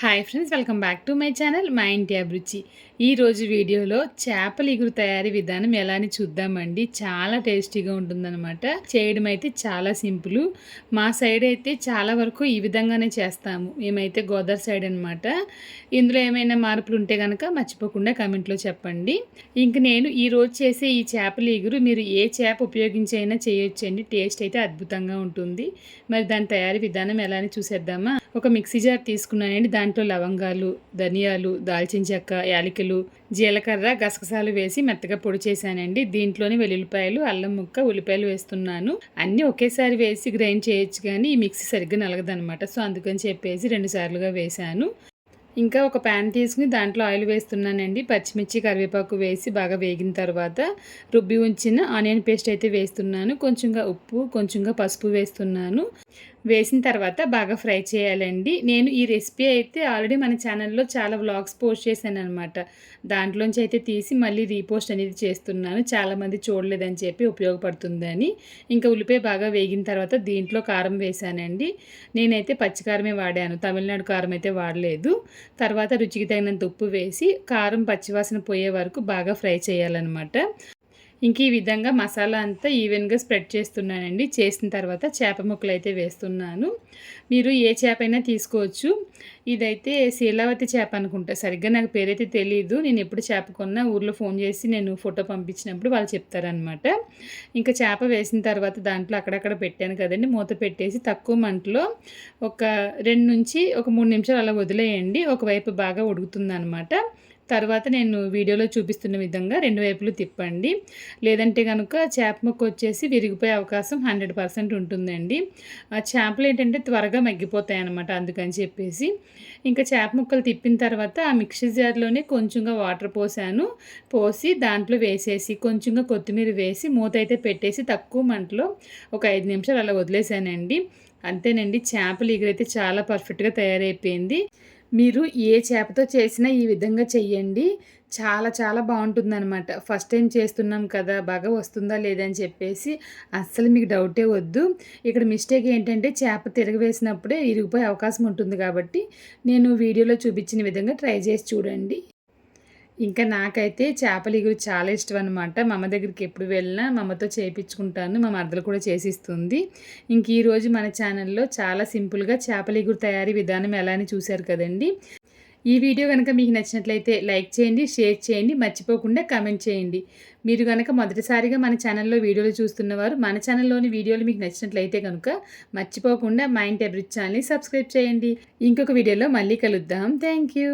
hi friends welcome back to my channel మా ఇంటి అభిరుచి ఈరోజు వీడియోలో చేపల ఇగురు తయారీ విధానం ఎలా అని చూద్దామండి. చాలా టేస్టీగా ఉంటుందన్నమాట. చేయడం అయితే చాలా సింపుల్. మా సైడ్ అయితే చాలా వరకు ఈ విధంగానే చేస్తాము. మేమైతే గోదావరి సైడ్ అనమాట ఇందులో ఏమైనా మార్పులు ఉంటే కనుక మర్చిపోకుండా కమెంట్లో చెప్పండి. ఇంక నేను ఈరోజు చేసే ఈ చేపల ఇగురు మీరు ఏ చేప ఉపయోగించి అయినా చేయొచ్చండి. టేస్ట్ అయితే అద్భుతంగా ఉంటుంది. మరి దాని తయారీ విధానం ఎలా అని చూసేద్దామా? ఒక మిక్సీ జార్ తీసుకున్నానండి. దాంట్లో లవంగాలు ధనియాలు దాల్చిన చెక్క యాలకులు జీలకర్ర గసగసాలు వేసి మెత్తగా పొడి చేశానండి. దీంట్లోనే వెల్లుల్లిపాయలు అల్లం ముక్క ఉల్లిపాయలు వేస్తున్నాను. అన్నీ ఒకేసారి వేసి గ్రైండ్ చేయొచ్చు కానీ ఈ మిక్సీ సరిగ్గా నలగదనమాట సో అందుకని చెప్పేసి రెండు సార్లుగా వేశాను. ఇంకా ఒక ప్యాన్ తీసుకుని దాంట్లో ఆయిల్ వేస్తున్నానండి. పచ్చిమిర్చి కరివేపాకు వేసి బాగా వేగిన తర్వాత రుబ్బి ఉంచిన ఆనియన్ పేస్ట్ అయితే వేస్తున్నాను. కొంచెంగా ఉప్పు కొంచెంగా పసుపు వేస్తున్నాను. వేసిన తర్వాత బాగా ఫ్రై చేయాలండి. నేను ఈ రెసిపీ అయితే ఆల్రెడీ మన ఛానల్లో చాలా వ్లాగ్స్ పోస్ట్ చేశాను అనమాట దాంట్లోంచి అయితే తీసి మళ్ళీ రీపోస్ట్ అనేది చేస్తున్నాను. చాలామంది చూడలేదని చెప్పి ఉపయోగపడుతుందని. ఇంకా ఉల్లిపాయ బాగా వేగిన తర్వాత దీంట్లో కారం వేశానండి. నేనైతే పచ్చికారమే వాడాను. తమిళనాడు కారం అయితే వాడలేదు. తర్వాత రుచికి తగినంత ఉప్పు వేసి కారం పచ్చివాసన పోయే వరకు బాగా ఫ్రై చేయాలన్నమాట. ఇంక ఈ విధంగా మసాలా అంతా ఈవెన్గా స్ప్రెడ్ చేస్తున్నానండి. చేసిన తర్వాత చేప ముక్కలు అయితే వేస్తున్నాను. మీరు ఏ చేప అయినా తీసుకోవచ్చు. ఇదైతే శీలావతి చేప అనుకుంటా. సరిగ్గా నాకు పేరైతే తెలియదు నేను ఎప్పుడు చేప కొన్నా ఊర్లో ఫోన్ చేసి నేను ఫోటో పంపించినప్పుడు వాళ్ళు చెప్తారనమాట ఇంకా చేప వేసిన తర్వాత దాంట్లో అక్కడక్కడ పెట్టాను కదండి. మూత పెట్టేసి తక్కువ మంటలో ఒక రెండు నుంచి ఒక మూడు నిమిషాలు అలా వదిలేయండి. ఒకవైపు బాగా ఉడుకుతుంది అనమాట తర్వాత నేను వీడియోలో చూపిస్తున్న విధంగా రెండు వైపులు తిప్పండి. లేదంటే కనుక చేప ముక్క వచ్చేసి విరిగిపోయే అవకాశం హండ్రెడ్ పర్సెంట్ ఉంటుందండి. ఆ చేపలు ఏంటంటే త్వరగా మగ్గిపోతాయి అనమాట అందుకని చెప్పేసి. ఇంకా చేప ముక్కలు తిప్పిన తర్వాత ఆ మిక్సీ జార్లోనే కొంచెంగా వాటర్ పోసాను. పోసి దాంట్లో వేసేసి కొంచెంగా కొత్తిమీర వేసి మూత అయితే పెట్టేసి తక్కువ మంటలో ఒక ఐదు నిమిషాలు అలా వదిలేసానండి. అంతేనండి చేపలు ఇగురైతే చాలా పర్ఫెక్ట్గా తయారైపోయింది. మీరు ఏ చేపతో చేసినా ఈ విధంగా చెయ్యండి. చాలా చాలా బాగుంటుందన్నమాట. ఫస్ట్ టైం చేస్తున్నాం కదా బాగా వస్తుందా లేదని చెప్పేసి అస్సలు మీకు డౌటే వద్దు. ఇక్కడ మిస్టేక్ ఏంటంటే చేప తిరగవేసినప్పుడే ఇరిగిపోయే అవకాశం ఉంటుంది కాబట్టి నేను వీడియోలో చూపించిన విధంగా ట్రై చేసి చూడండి. ఇంకా నాకైతే చేపల ఇగురు చాలా ఇష్టం అనమాట మా అమ్మ దగ్గరికి ఎప్పుడు వెళ్ళినా మా అమ్మతో చేయించుకుంటాను మా మరదలు కూడా చేసిస్తుంది. ఇంక ఈరోజు మన ఛానల్లో చాలా సింపుల్గా చేపల ఇగురు తయారీ విధానం ఎలా అని చూశారు కదండి. ఈ వీడియో కనుక మీకు నచ్చినట్లయితే లైక్ చేయండి షేర్ చేయండి మర్చిపోకుండా కామెంట్ చేయండి. మీరు కనుక మొదటిసారిగా మన ఛానల్లో వీడియోలు చూస్తున్నవారు మన ఛానల్లోని వీడియోలు మీకు నచ్చినట్లయితే కనుక మర్చిపోకుండా మైండ్ టెబ్రిచ్ ఛానల్ని సబ్స్క్రైబ్ చేయండి. ఇంకొక వీడియోలో మళ్ళీ కలుద్దాం. Thank you